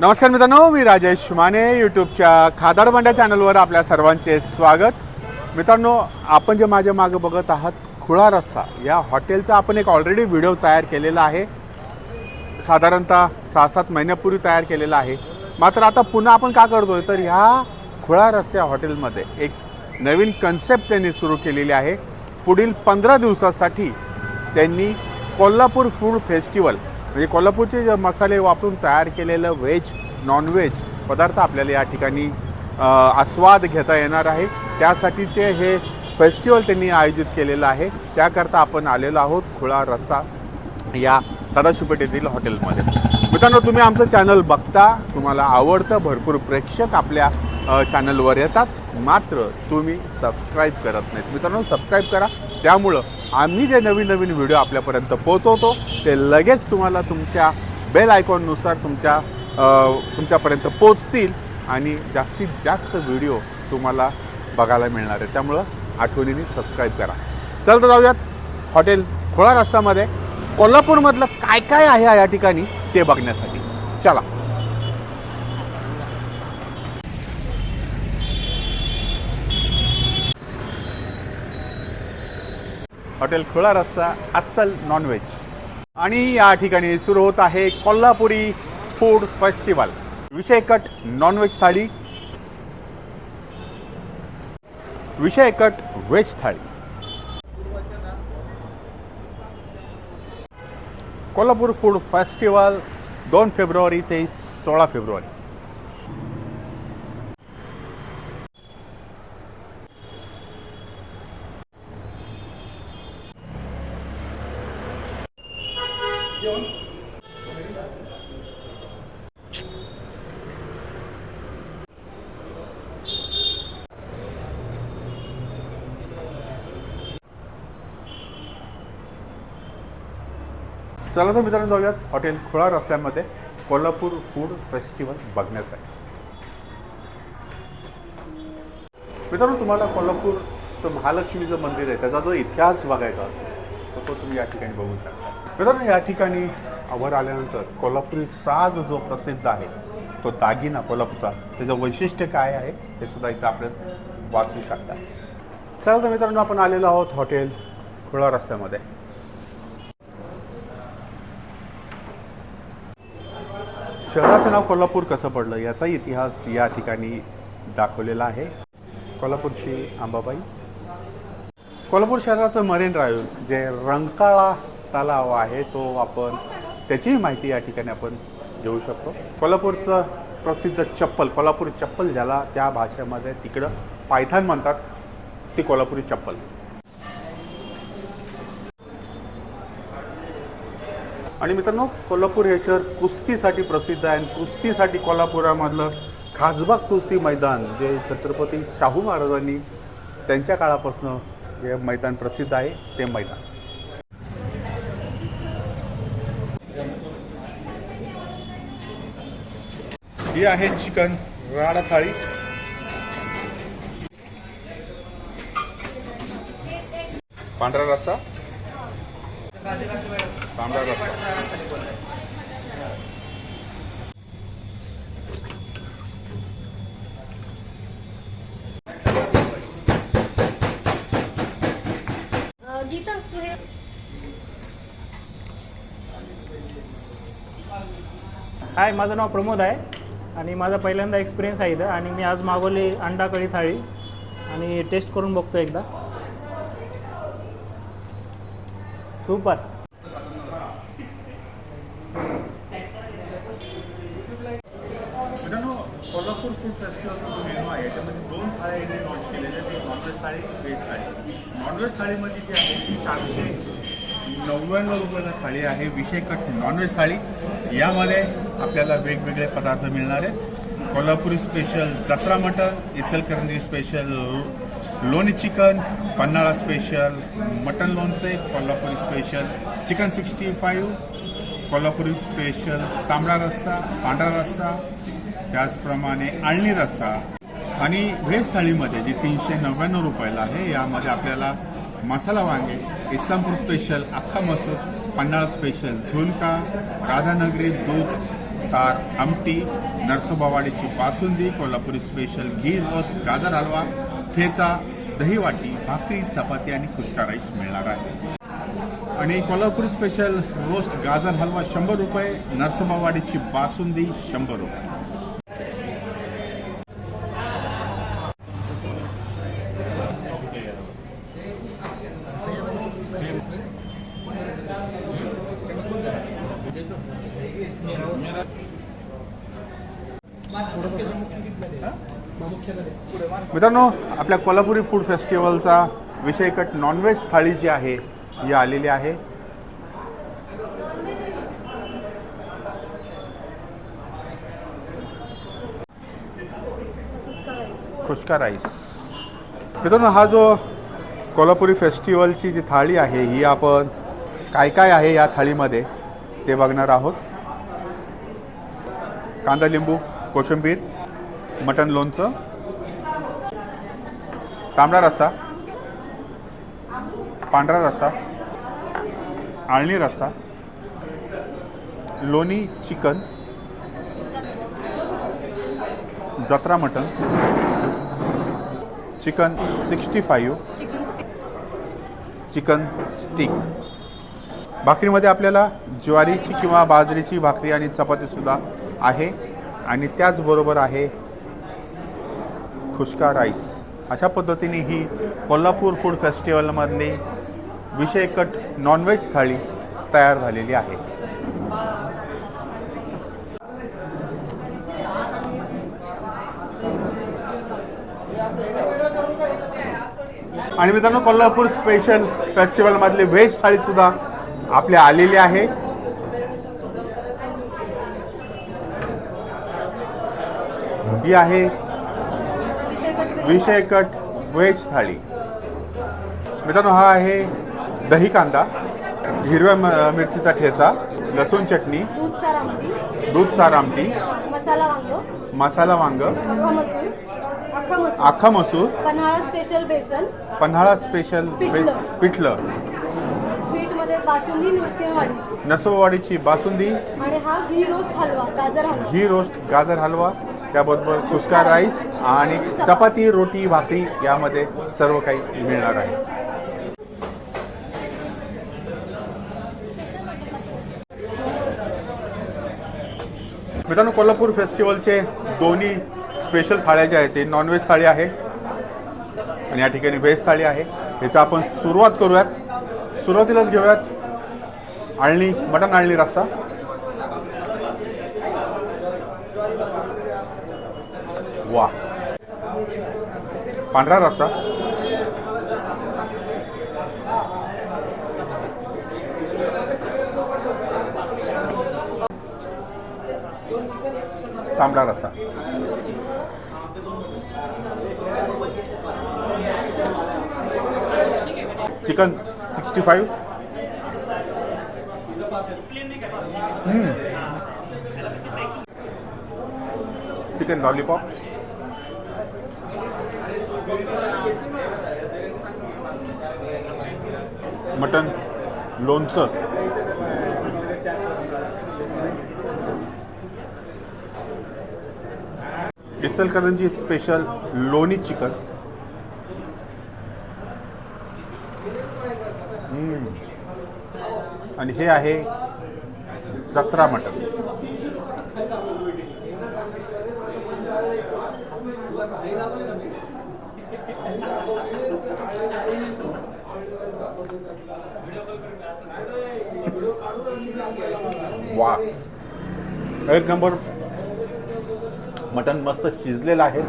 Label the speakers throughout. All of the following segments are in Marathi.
Speaker 1: नमस्कार मित्रांनो मी राजेश माने यूट्यूबच्या खादाड बंड्या चॅनलवर आपल्या सर्वांचे स्वागत. मित्रांनो आपण जे माझ्या मागं बघत आहात खुळा रस्सा. या हॉटेलचा आपण एक ऑलरेडी व्हिडिओ तयार केलेला आहे. साधारणतः सहा सात महिन्यापूर्वी तयार केलेला आहे. मात्र आता पुन्हा आपण का करतोय? तर ह्या खुळा रस्सा हॉटेलमध्ये एक नवीन कन्सेप्ट त्यांनी सुरू केलेली आहे. पुढील पंधरा दिवसासाठी त्यांनी कोल्हापूर फूड फेस्टिवल म्हणजे कोल्हापूरचे जे मसाले वापरून तयार केलेलं व्हेज नॉनव्हेज पदार्थ आपल्याला या ठिकाणी आस्वाद घेता येणार आहे. त्यासाठीचे हे फेस्टिवल त्यांनी आयोजित केलेलं आहे. त्याकरता आपण आलेलो आहोत खुळा रस्सा या सदाशिवपेठ येथील हॉटेलमध्ये. मित्रांनो तुम्ही आमचं चॅनल बघता तुम्हाला आवडतं भरपूर प्रेक्षक आपल्या चॅनलवर येतात. मात्र तुम्ही सबस्क्राईब करत नाहीत. मित्रांनो सबस्क्राईब करा. त्यामुळं आम्ही जे नवीन नवीन व्हिडिओ आपल्यापर्यंत पोहोचवतो ते लगेच तुम्हाला तुमच्या बेल आयकॉननुसार तुमच्या तुमच्यापर्यंत पोचतील आणि जास्तीत जास्त व्हिडिओ तुम्हाला बघायला मिळणार आहे. त्यामुळं आठवणीने सबस्क्राईब करा. चल तर जाऊयात. हॉटेल खोळा रस्त्यामध्ये. कोल्हापूरमधलं काय काय आहे या ठिकाणी ते बघण्यासाठी. चला. हॉटेल खुळा रस्सा अस्सल नॉनव्हेज आणि या ठिकाणी सुरू होत आहे कोल्हापुरी फूड फेस्टिवल विषय कट नॉनव्हेज थाळी. विषय cut veg thali. Kolhapur food festival दोन फेब्रुवारी ते सोळा फेब्रुवारी. चला तर मित्रांनो जाऊयात हॉटेल खुळा रस्त्यामध्ये कोल्हापूर फूड फेस्टिवल बघण्यासाठी. मित्रांनो तुम्हाला कोल्हापूर महालक्ष्मीचं मंदिर आहे. त्याचा जो इतिहास बघायचा असेल तर तो तुम्ही या ठिकाणी बघू शकता मित्रांनो या ठिकाणी वर आल्यानंतर कोल्हापुरी साज जो प्रसिद्ध आहे तो दागिना कोल्हापूरचा त्याचं वैशिष्ट्य काय आहे हे सुद्धा इथं आपण वाचू शकता. चला तर मित्रांनो आपण आलेलो आहोत हॉटेल खुळा रस्त्यामध्ये. शहराचं नाव कोल्हापूर कसं पडलं याचा इतिहास या ठिकाणी दाखवलेला आहे. कोल्हापूरची आंबाबाई कोल्हापूर शहराचं मरीन ड्राईव्ह जे रंकाळा तलाव आहे तो आपण. त्याचीही माहिती या ठिकाणी आपण घेऊ शकतो. कोल्हापूरचं प्रसिद्ध चप्पल कोल्हापुरी चप्पल ज्याला त्या भाषेमध्ये तिकडं पायथान म्हणतात ती कोल्हापुरी चप्पल. आणि मित्रांनो कोल्हापूर हे शहर कुस्तीसाठी प्रसिद्ध आहे आणि कुस्तीसाठी कोल्हापुरामधलं खासबाग कुस्ती मैदान जे छत्रपती शाहू महाराजांनी त्यांच्या काळापासून हे मैदान प्रसिद्ध आहे ते मैदान. ही आहे चिकन राडा थाळी. पांढरा रस्सा. तांबडा रस्सा.
Speaker 2: गीता हे
Speaker 3: हाय माझं नाव प्रमोद आहे. आणि माझा पहिल्यांदा एक्सपिरियन्स आहे इथं. आणि मी आज मागवली अंडा कळी थाळी. आणि टेस्ट करून बघतो एकदा. सुपर
Speaker 1: कोल्हापूर फूड फेस्टिवलचा जो मेनू आहे याच्यामध्ये दोन थाळ्या यांनी लॉन्च केलेल्या आहेत. Non veg thali veg thali. Non veg थाळीमध्ये जी आहे ती चारशे नव्याण्णव रुपयाला थाळी आहे विषय कट नॉनव्हेज थाळी. यामध्ये आपल्याला वेगवेगळे पदार्थ मिळणार आहेत. कोल्हापुरी स्पेशल जत्रा मटन इचलकरंजी स्पेशल लोणी चिकन पन्हाळा स्पेशल मटन लोणचे Kolhapuri special chicken sixty five Kolhapuri special तांबडा रस्सा पांढरा रस्सा त्याचप्रमाणे आळणी रस्सा. आणि व्हेज थाळीमध्ये जी तीनशे नव्याण्णव रुपयाला आहे यामध्ये आपल्याला मसाला वांगे इस्लामपूर स्पेशल अख्खा मसूर पन्हाळा स्पेशल झुणका राधानगरी दूध सार आमटी नरसोबावाडीची बासुंदी कोल्हापुरी स्पेशल घी रोस्ट गाजर हलवा ठेचा दहीवाटी भाकरी चपाती आणि कुचका राईस मिळणार आहे. आणि कोल्हापुरी स्पेशल रोस्ट गाजर हलवा शंभर रुपये नरसोबावाडीची बासुंदी शंभर रुपये. मित्रांनो आपल्या कोल्हापुरी फूड फेस्टिवलचा विषयकट नॉनव्हेज थाळी जी आहे ही आलेली आहे. खुशका राईस. मित्रांनो हा जो कोल्हापुरी फेस्टिवलची जी थाळी आहे ही आपण काय काय आहे या थाळीमध्ये? ते बघणार आहोत. कांदा लिंबू कोशिंबीर मटण लोणचं तांबडा रस्सा पांढरा रस्सा आळणी रस्सा लोणी चिकन जत्रा mutton chicken sixty five
Speaker 2: chicken stick
Speaker 1: chicken stick. भाकरीमध्ये आपल्याला ज्वारीची किंवा बाजरीची भाकरी आणि चपातीसुद्धा आहे. आणि त्याचबरोबर आहे खुशका राईस. अशा पद्धतीने ही कोल्हापूर फूड फेस्टिवलमधली विषयकट नॉनव्हेज थाळी तयार झालेली आहे. आणि मित्रांनो कोल्हापूर स्पेशल फेस्टिवलमधली व्हेज थाळीसुद्धा आपल्या आलेली आहे. ही आहे
Speaker 2: विषयकट
Speaker 1: विषयकट व्हेज थाळी. मित्रांनो हा आहे दही कांदा हिरव्या मिरचीचा ठेचा लसूण चटणी
Speaker 2: दूध सार आमटी मसाला वांग अख्खा मसूर पन्हाळा स्पेशल बेसन
Speaker 1: पन्हाळा स्पेशल
Speaker 2: पिठलं. मध्ये बासुंदी नृसिंहवाडीची
Speaker 1: नसोवाडीची बासुंदी.
Speaker 2: आणि हा घी रोस्ट हलवा गाजर हलवा.
Speaker 1: घी रोस्ट गाजर हलवा त्याबरोबर कुस्का राईस आणि चपाती. रोटी भाकरी यामध्ये सर्व काही मिळणार आहे. मित्रांनो कोल्हापूर फेस्टिवलचे दोन्ही स्पेशल थाळ्या ज्या आहेत ते नॉनव्हेज थाळी आहे आणि या ठिकाणी व्हेज थाळी आहे. ह्याचा आपण सुरुवात करूयात. सुरुवातीलाच घेऊयात. आळणी मटण आळणी रस्सा. वा. पांढरा रस्सा. तांबडा रस्सा. Chicken. Sixty five chicken lollipop mutton लोणचं इचलकरंजी स्पेशल लोणी चिकन आणि हे आहे जत्रा मटन वा. एक नंबर. मटन मस्त शिजलेलं आहे.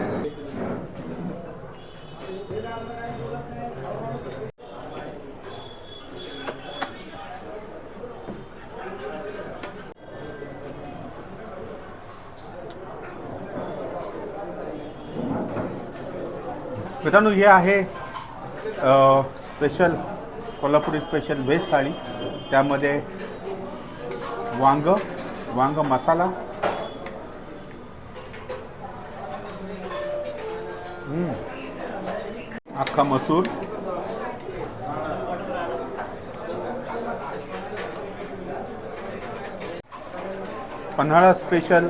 Speaker 1: मित्रांनो हे आहे special Kolhapuri special veg thali. त्यामध्ये वांग वांग मसाला. अख्खा मसूर. पन्हाळा स्पेशल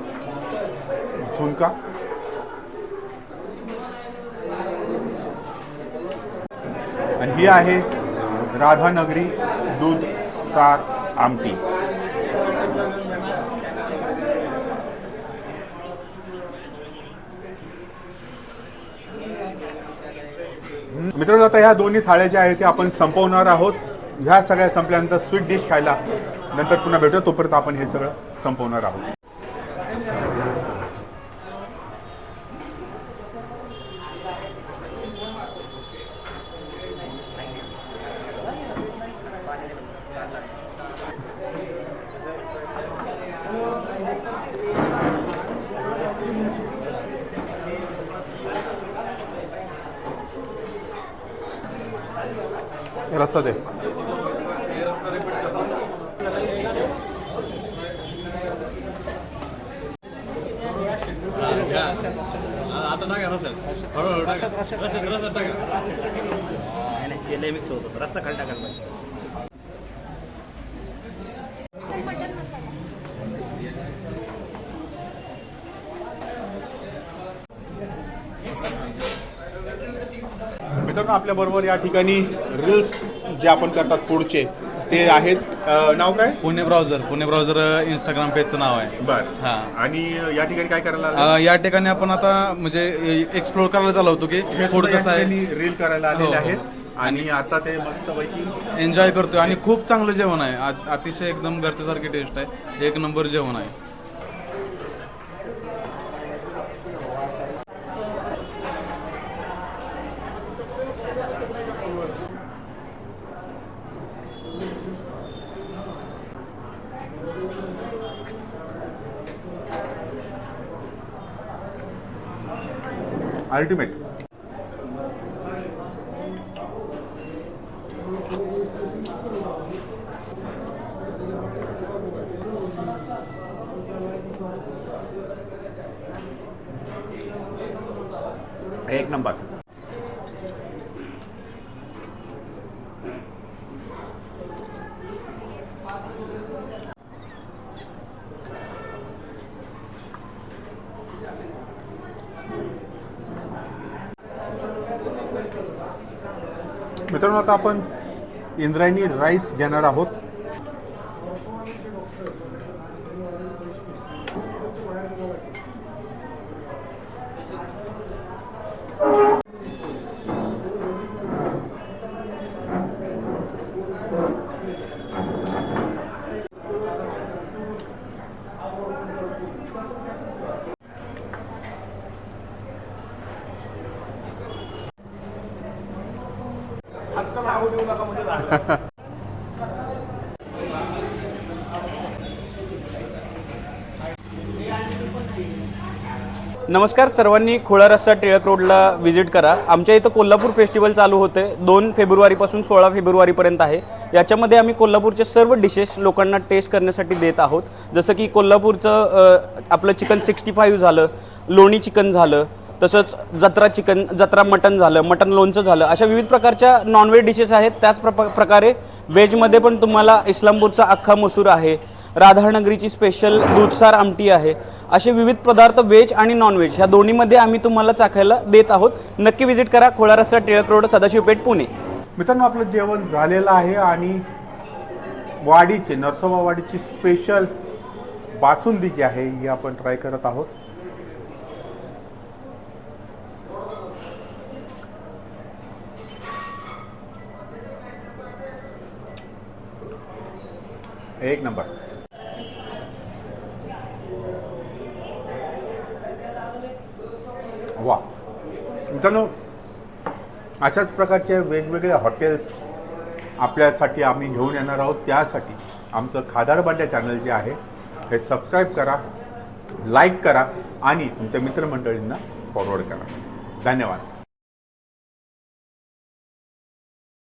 Speaker 1: झुणका. आणि ही आहे राधानगरी दूध सार आमटी. मित्रांनो आता ह्या दोन्ही थाळ्या ज्या आहेत त्या आपण संपवणार आहोत. ह्या सगळ्या संपल्यानंतर स्वीट डिश खायला नंतर पुन्हा भेटतो तोपर्यंत आपण हे सगळं संपवणार आहोत. असं दे
Speaker 4: आता टाका रसात हळूहळू टाका रसात रसात टाका
Speaker 3: नाही नाही ते लय मिक्स होतो रस्ता खाली टाकायला पाहिजे
Speaker 1: मित्रांनो आपल्या बरोबर या ठिकाणी रील्स जे आपण करतात फूडचे ते आहेत अं, नाव काय?
Speaker 4: Pune browser. Pune browser Instagram पेजचं नाव आहे.
Speaker 1: बर.
Speaker 4: हा.
Speaker 1: आणि या ठिकाणी काय करायला?
Speaker 4: अ, या ठिकाणी आपण आता म्हणजे एक्सप्लोर करायला चालू होतो की
Speaker 1: हे
Speaker 4: फूड
Speaker 1: सुद्धा
Speaker 4: कसं
Speaker 1: या
Speaker 4: आहे
Speaker 1: ठिकाणी रील करायला
Speaker 4: हो,
Speaker 1: आलेले
Speaker 4: हो.
Speaker 1: आहेत. आणि आता ते मस्तपैकी
Speaker 4: एन्जॉय करतोय. आणि खूप चांगलं जेवण आहे. आ- अतिशय एकदम घरच्यासारखी टेस्ट आहे. एक नंबर जेवण आहे.
Speaker 1: ultimate. मित्रांनो आता आपण इंद्रायणी राईस घेणार आहोत.
Speaker 5: नमस्कार सर्वांनी खोळा रस्ता टिळक रोडला व्हिजिट करा. आमच्या इथं कोल्हापूर फेस्टिवल चालू होते. दोन फेब्रुवारीपासून सोळा फेब्रुवारीपर्यंत आहे. याच्यामध्ये आम्ही कोल्हापूरचे सर्व डिशेस लोकांना टेस्ट करण्यासाठी देत आहोत. जसं की कोल्हापूरचं आपलं चिकन सिक्स्टी फाईव्ह झालं लोणी चिकन झालं तसंच जत्रा चिकन जत्रा मटन झालं मटन लोणचं झालं अशा विविध प्रकारच्या नॉनव्हेज डिशेस आहेत. त्याच प्रप प्रकारे व्हेजमध्ये पण तुम्हाला इस्लामपूरचा अख्खा मसूर आहे. राधानगरीची स्पेशल दूधसार आमटी आहे. असे विविध पदार्थ व्हेज आणि नॉनव्हेज ह्या दोन्हीमध्ये आम्ही तुम्हाला चाखायला देत आहोत. नक्की व्हिजिट करा खोळा रस्ता टिळक रोड सदाशिवपेठ पुणे.
Speaker 1: मित्रांनो आपलं जेवण झालेलं आहे आणि वाडीचे नरसोबा वाडीची स्पेशल बासुंदी जी आहे ही आपण ट्राय करत आहोत. एक नंबर. वा. मित्रांनो अशाच प्रकारचे वेगवेगळ्या हॉटेल्स आपल्यासाठी आम्ही घेऊन येणार आहोत. त्यासाठी आमचं खादाड बांड्या चॅनल जे आहे हे सबस्क्राईब करा लाईक करा आणि तुमच्या मित्रमंडळींना फॉरवर्ड करा. धन्यवाद.